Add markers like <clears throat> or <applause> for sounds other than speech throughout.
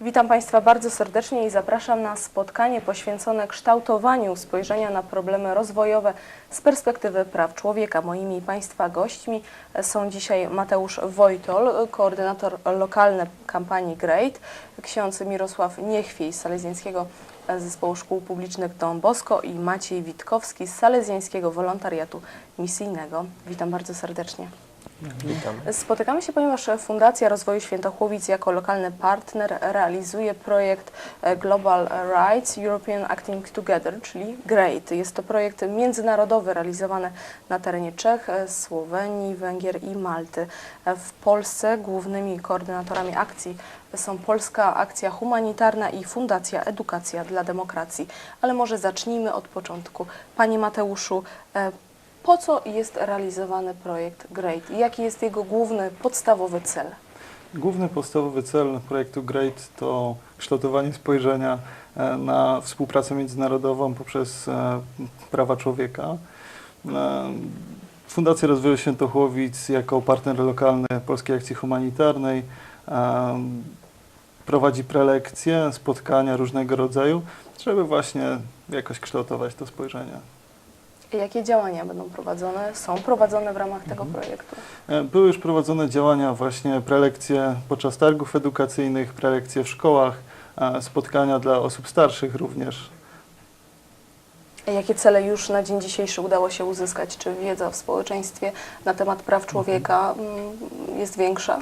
Witam Państwa bardzo serdecznie i zapraszam na spotkanie poświęcone kształtowaniu spojrzenia na problemy rozwojowe z perspektywy praw człowieka. Moimi Państwa gośćmi są dzisiaj Mateusz Wojtol, koordynator lokalny kampanii GREAT, ksiądz Mirosław Niechwiej z Salezjańskiego Zespołu Szkół Publicznych Don Bosco i Maciej Witkowski z Salezjańskiego Wolontariatu Misyjnego. Witam bardzo serdecznie. Witam. Spotykamy się, ponieważ Fundacja Rozwoju Świętochłowic jako lokalny partner realizuje projekt Global Rights European Acting Together, czyli GREAT. Jest to projekt międzynarodowy realizowany na terenie Czech, Słowenii, Węgier i Malty. W Polsce głównymi koordynatorami akcji są Polska Akcja Humanitarna i Fundacja Edukacja dla Demokracji. Ale może zacznijmy od początku. Panie Mateuszu, po co jest realizowany projekt GREAT? Jaki jest jego główny, podstawowy cel? Główny podstawowy cel projektu GREAT to kształtowanie spojrzenia e, na współpracę międzynarodową poprzez e, prawa człowieka. E, Fundacja Rozwoju Świętochłowic jako partner lokalny Polskiej Akcji Humanitarnej prowadzi prelekcje, spotkania różnego rodzaju, żeby właśnie jakoś kształtować to spojrzenie. Jakie działania będą prowadzone, są prowadzone w ramach tego projektu? E, Były już prowadzone działania, właśnie prelekcje podczas targów edukacyjnych, prelekcje w szkołach, spotkania dla osób starszych również. Jakie cele już na dzień dzisiejszy udało się uzyskać? Czy wiedza w społeczeństwie na temat praw człowieka mm, jest większa?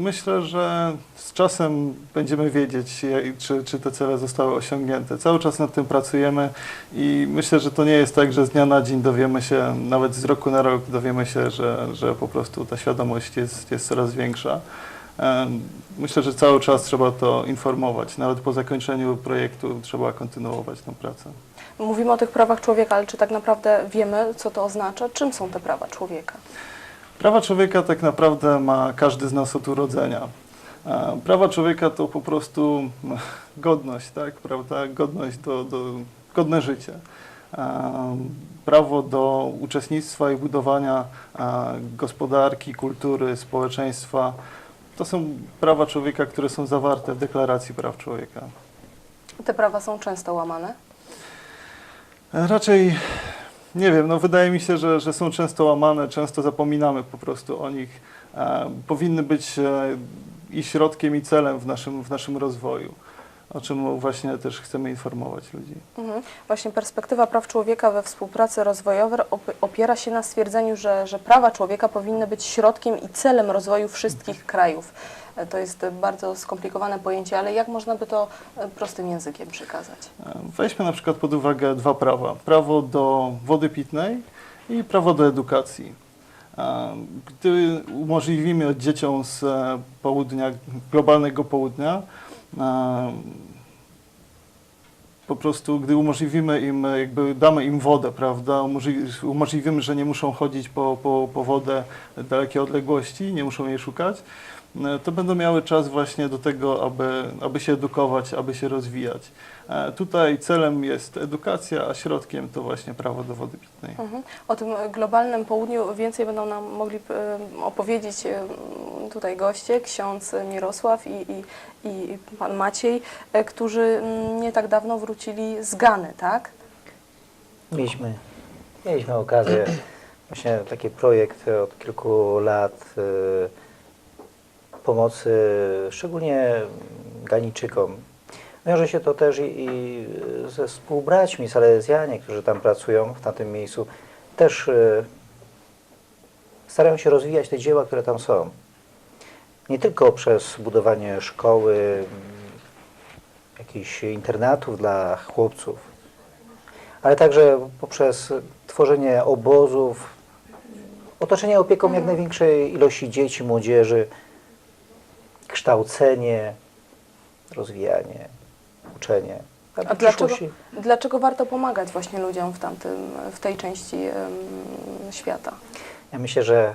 Myślę, że z czasem będziemy wiedzieć, czy, czy te cele zostały osiągnięte. Cały czas nad tym pracujemy i myślę, że to nie jest tak, że z dnia na dzień dowiemy się, nawet z roku na rok dowiemy się, że, że po prostu ta świadomość jest, jest coraz większa. Myślę, że cały czas trzeba to informować. Nawet po zakończeniu projektu trzeba kontynuować tę pracę. Mówimy o tych prawach człowieka, ale czy tak naprawdę wiemy, co to oznacza? Czym są te prawa człowieka? Prawa człowieka tak naprawdę ma każdy z nas od urodzenia. Prawa człowieka to po prostu no, <laughs> godność, tak, prawda? Godność do, do godne życie. Prawo do uczestnictwa i budowania gospodarki, kultury, społeczeństwa. To są prawa człowieka, które są zawarte w Deklaracji Praw Człowieka. Te prawa są często łamane. Raczej nie wiem, no wydaje mi się, że, że są często łamane, często zapominamy po prostu o nich. E, powinny być e, i środkiem, i celem w naszym, w naszym rozwoju, o czym właśnie też chcemy informować ludzi. Mhm. Właśnie perspektywa praw człowieka we współpracy rozwojowej op- opiera się na stwierdzeniu, że, że prawa człowieka powinny być środkiem i celem rozwoju wszystkich krajów. To jest bardzo skomplikowane pojęcie, ale jak można by to e, prostym językiem przekazać? Weźmy na przykład pod uwagę dwa prawa. Prawo do wody pitnej i prawo do edukacji. Gdy umożliwimy dzieciom z e, południa, globalnego południa, po prostu gdy umożliwimy im, e, jakby damy im wodę, prawda, umożli- umożliwimy, że nie muszą chodzić po, po, po wodę dalekie odległości, nie muszą jej szukać, to będą miały czas właśnie do tego, aby, aby się edukować, aby się rozwijać. E, Tutaj celem jest edukacja, a środkiem to właśnie prawo do wody pitnej. Mhm. O tym globalnym południu więcej będą nam mogli e, opowiedzieć e, tutaj goście, ksiądz Mirosław i, i, i pan Maciej, e, którzy mm, nie tak dawno wrócili z Gany, tak? Mieliśmy, mieliśmy okazję, <clears throat> właśnie taki projekt od kilku lat y, pomocy szczególnie Ganiczykom. Wiąże się to też i, i ze współbraćmi Salezjanie, którzy tam pracują w tamtym miejscu. Też y, starają się rozwijać te dzieła, które tam są. Nie tylko przez budowanie szkoły, jakichś internatów dla chłopców, ale także poprzez tworzenie obozów, otoczenie opieką jak największej ilości dzieci, młodzieży, kształcenie, rozwijanie, uczenie. A dlaczego, dlaczego warto pomagać właśnie ludziom w, tamtym, w tej części świata? Ja myślę, że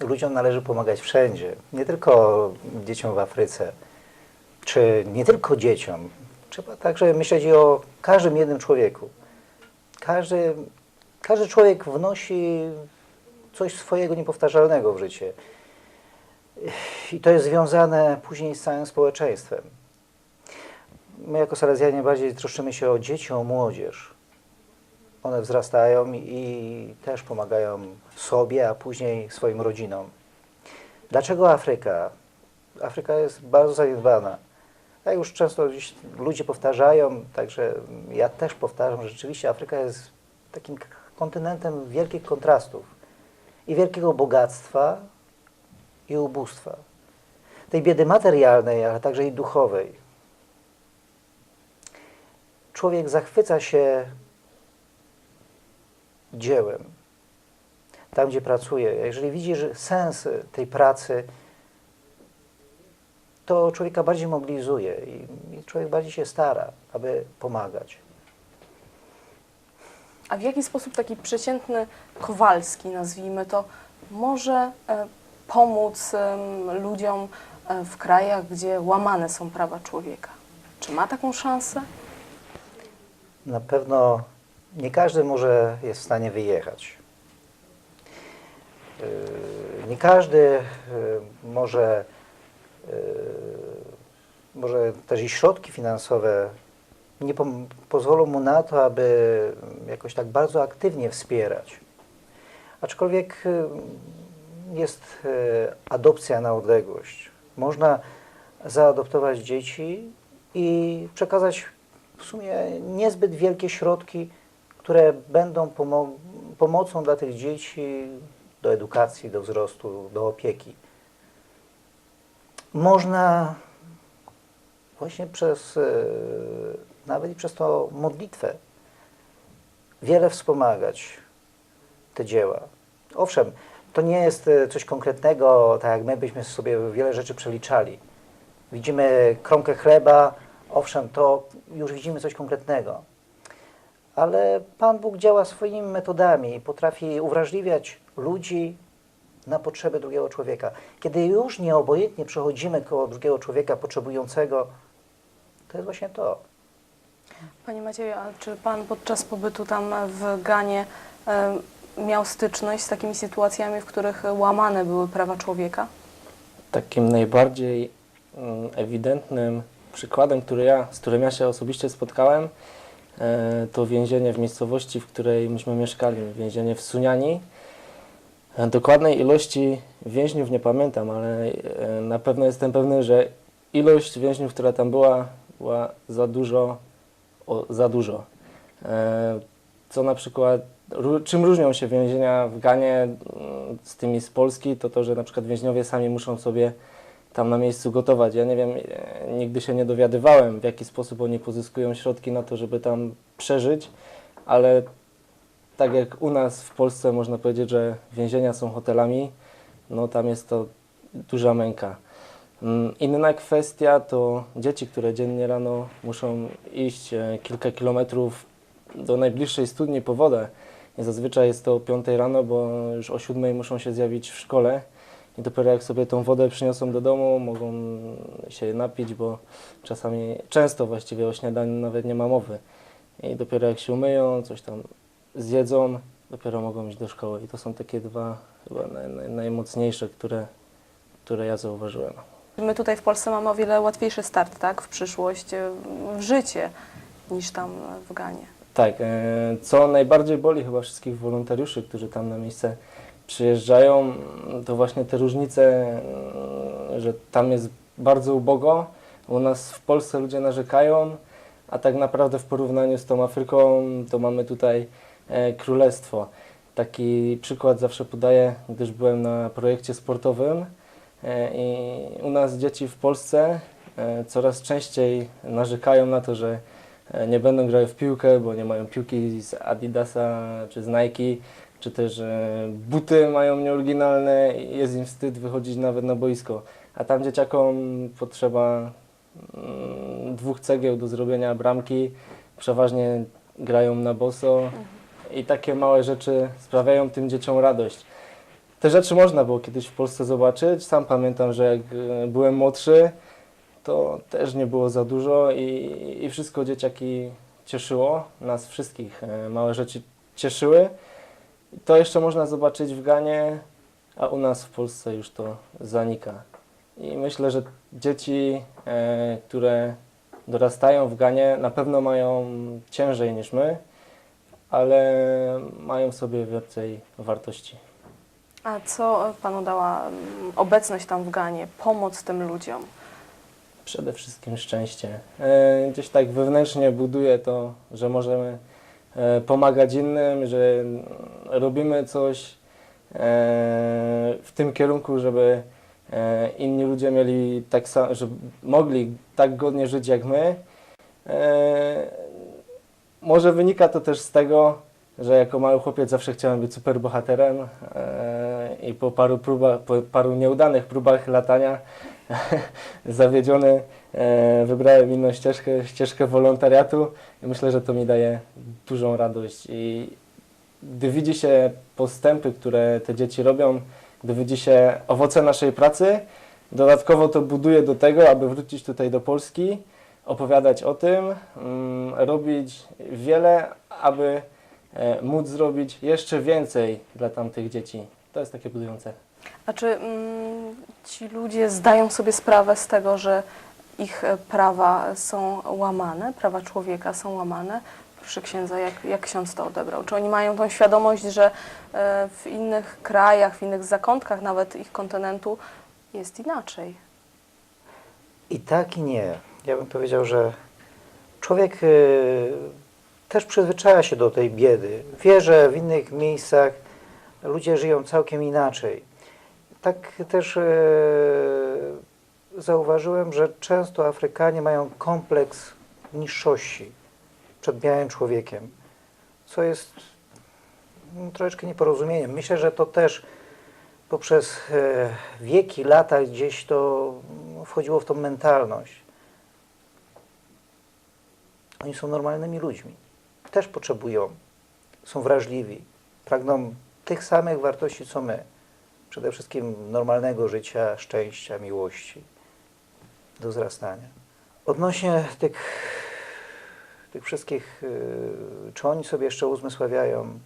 ludziom należy pomagać wszędzie, nie tylko dzieciom w Afryce, czy nie tylko dzieciom. Trzeba także myśleć o każdym jednym człowieku. Każdy, każdy człowiek wnosi coś swojego niepowtarzalnego w życie. I to jest związane później z całym społeczeństwem. My jako Salezjanie bardziej troszczymy się o dzieci, o młodzież. One wzrastają i też pomagają sobie, a później swoim rodzinom. Dlaczego Afryka? Afryka jest bardzo zaniedbana. Jak już często ludzie powtarzają, także ja też powtarzam, że rzeczywiście Afryka jest takim kontynentem wielkich kontrastów i wielkiego bogactwa i ubóstwa. Tej biedy materialnej, ale także i duchowej. Człowiek zachwyca się dziełem, tam gdzie pracuje. Jeżeli widzi że sens tej pracy, to człowieka bardziej mobilizuje i, i człowiek bardziej się stara, aby pomagać. A w jaki sposób taki przeciętny Kowalski, nazwijmy to, może e, pomóc ludziom e, w krajach, gdzie łamane są prawa człowieka? Czy ma taką szansę? Na pewno nie każdy może jest w stanie wyjechać. Yy, Nie każdy yy, może, yy, może też i środki finansowe nie pozwolą mu na to, aby jakoś tak bardzo aktywnie wspierać. Aczkolwiek jest yy, adopcja na odległość. Można zaadoptować dzieci i przekazać w sumie niezbyt wielkie środki, które będą pomo- pomocą dla tych dzieci do edukacji, do wzrostu, do opieki. Można właśnie przez, e, nawet i przez tą modlitwę, wiele wspomagać te dzieła. Owszem, to nie jest e, coś konkretnego, tak jak my byśmy sobie wiele rzeczy przeliczali. Widzimy kromkę chleba, owszem, to już widzimy coś konkretnego. Ale Pan Bóg działa swoimi metodami i potrafi uwrażliwiać ludzi na potrzeby drugiego człowieka. Kiedy już nieobojętnie przechodzimy koło drugiego człowieka potrzebującego, to jest właśnie to. Panie Macieju, a czy Pan podczas pobytu tam w Ganie miał styczność z takimi sytuacjami, w których łamane były prawa człowieka? Takim najbardziej mm, ewidentnym przykładem, który ja, z którym ja się osobiście spotkałem, e, to więzienie w miejscowości, w której myśmy mieszkali, więzienie w Suniani. E, Dokładnej ilości więźniów nie pamiętam, ale e, na pewno jestem pewny, że ilość więźniów, która tam była, była za dużo, o, za dużo. Co na przykład, czym różnią się więzienia w Ganie mm, z tymi z Polski, to to, że na przykład więźniowie sami muszą sobie tam na miejscu gotować. Ja nie wiem, e, nigdy się nie dowiadywałem, w jaki sposób oni pozyskują środki na to, żeby tam przeżyć, ale tak jak u nas w Polsce można powiedzieć, że więzienia są hotelami, no tam jest to duża męka. Mm, Inna kwestia to dzieci, które dziennie rano muszą iść e, kilka kilometrów do najbliższej studni po wodę. Zazwyczaj jest to o 5 rano, bo już o 7 muszą się zjawić w szkole. I dopiero jak sobie tą wodę przyniosą do domu, mogą się napić, bo czasami, często właściwie o śniadaniu nawet nie ma mowy. I dopiero jak się umyją, coś tam zjedzą, dopiero mogą iść do szkoły. I to są takie dwa chyba naj, naj, najmocniejsze, które, które ja zauważyłem. My tutaj w Polsce mamy o wiele łatwiejszy start, tak, w przyszłość, w życie, niż tam w Ganie. Tak, e, co najbardziej boli chyba wszystkich wolontariuszy, którzy tam na miejsce przyjeżdżają, to właśnie te różnice, e, że tam jest bardzo ubogo. U nas w Polsce ludzie narzekają, a tak naprawdę w porównaniu z tą Afryką to mamy tutaj e, królestwo. Taki przykład zawsze podaję, gdyż byłem na projekcie sportowym i u nas dzieci w Polsce coraz częściej narzekają na to, że nie będą grały w piłkę, bo nie mają piłki z Adidasa czy z Nike, czy też e, buty mają nieoryginalne i jest im wstyd wychodzić nawet na boisko. A tam dzieciakom potrzeba mm, dwóch cegieł do zrobienia bramki, przeważnie grają na boso i takie małe rzeczy sprawiają tym dzieciom radość. Te rzeczy można było kiedyś w Polsce zobaczyć. Sam pamiętam, że jak e, byłem młodszy, to też nie było za dużo i, i wszystko dzieciaki cieszyło, nas wszystkich e, małe rzeczy cieszyły. To jeszcze można zobaczyć w Ganie, a u nas w Polsce już to zanika. I myślę, że dzieci, e, które dorastają w Ganie, na pewno mają ciężej niż my, ale mają sobie więcej wartości. A co Panu dała mm, obecność tam w Ganie, pomoc tym ludziom? Przede wszystkim szczęście. E, Gdzieś tak wewnętrznie buduje to, że możemy e, pomagać innym, że robimy coś e, w tym kierunku, żeby inni ludzie mieli tak samo, mogli tak godnie żyć jak my. Może wynika to też z tego, że jako mały chłopiec zawsze chciałem być superbohaterem i po paru, próbach, po paru nieudanych próbach latania <laughs> zawiedziony e, wybrałem inną ścieżkę, ścieżkę wolontariatu i myślę, że to mi daje dużą radość i gdy widzi się postępy, które te dzieci robią, gdy widzi się owoce naszej pracy, dodatkowo to buduje do tego, aby wrócić tutaj do Polski, opowiadać o tym, mm, robić wiele, aby e, móc zrobić jeszcze więcej dla tamtych dzieci. To jest takie budujące. A czy mm, ci ludzie zdają sobie sprawę z tego, że ich e, prawa są łamane, prawa człowieka są łamane? Proszę księdza, jak, jak ksiądz to odebrał? Czy oni mają tą świadomość, że e, w innych krajach, w innych zakątkach nawet ich kontynentu jest inaczej? I tak i nie. Ja bym powiedział, że człowiek y, też przyzwyczaja się do tej biedy. Wie, że w innych miejscach ludzie żyją całkiem inaczej. Tak też y, zauważyłem, że często Afrykanie mają kompleks niższości przed białym człowiekiem, co jest mm, troszeczkę nieporozumieniem. Myślę, że to też poprzez e, wieki, lata gdzieś to mm, wchodziło w tą mentalność. Oni są normalnymi ludźmi. Też potrzebują, są wrażliwi, pragną tych samych wartości co my. Przede wszystkim normalnego życia, szczęścia, miłości, do wzrastania. Odnośnie tych, tych wszystkich, y, czy oni sobie jeszcze uzmysławiają.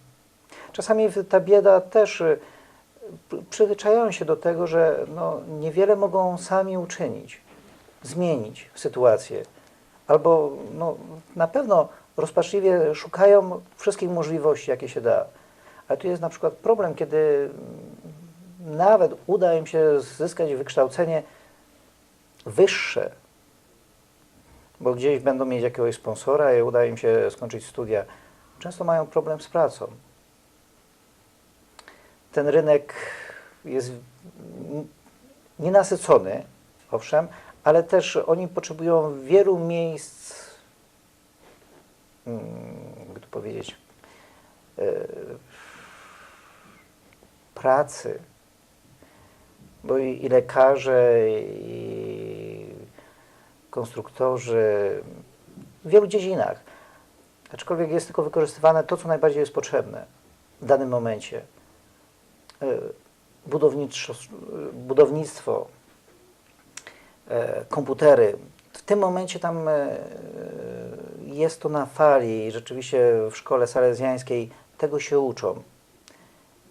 Czasami ta bieda też y, przyzwyczajają się do tego, że no, niewiele mogą sami uczynić, zmienić sytuację. Albo no, na pewno rozpaczliwie szukają wszystkich możliwości, jakie się da. Ale tu jest na przykład problem, kiedy nawet uda im się zyskać wykształcenie wyższe, bo gdzieś będą mieć jakiegoś sponsora i uda im się skończyć studia. Często mają problem z pracą ten rynek jest nienasycony, owszem, ale też oni potrzebują wielu miejsc, mm, jak to powiedzieć, e, pracy, bo i, i lekarze, i konstruktorzy, w wielu dziedzinach. Aczkolwiek jest tylko wykorzystywane to, co najbardziej jest potrzebne w danym momencie e, budownictwo, e, komputery. W tym momencie tam e, jest to na fali i rzeczywiście w szkole salezjańskiej tego się uczą.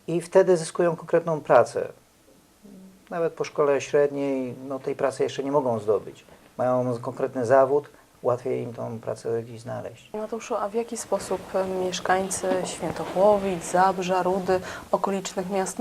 I wtedy zyskują konkretną pracę. Nawet po szkole średniej no, tej pracy jeszcze nie mogą zdobyć. Mają konkretny zawód, łatwiej im tą pracę gdzieś znaleźć. Mateuszu, a w jaki sposób mieszkańcy Świętochłowic, Zabrza, Rudy, okolicznych miast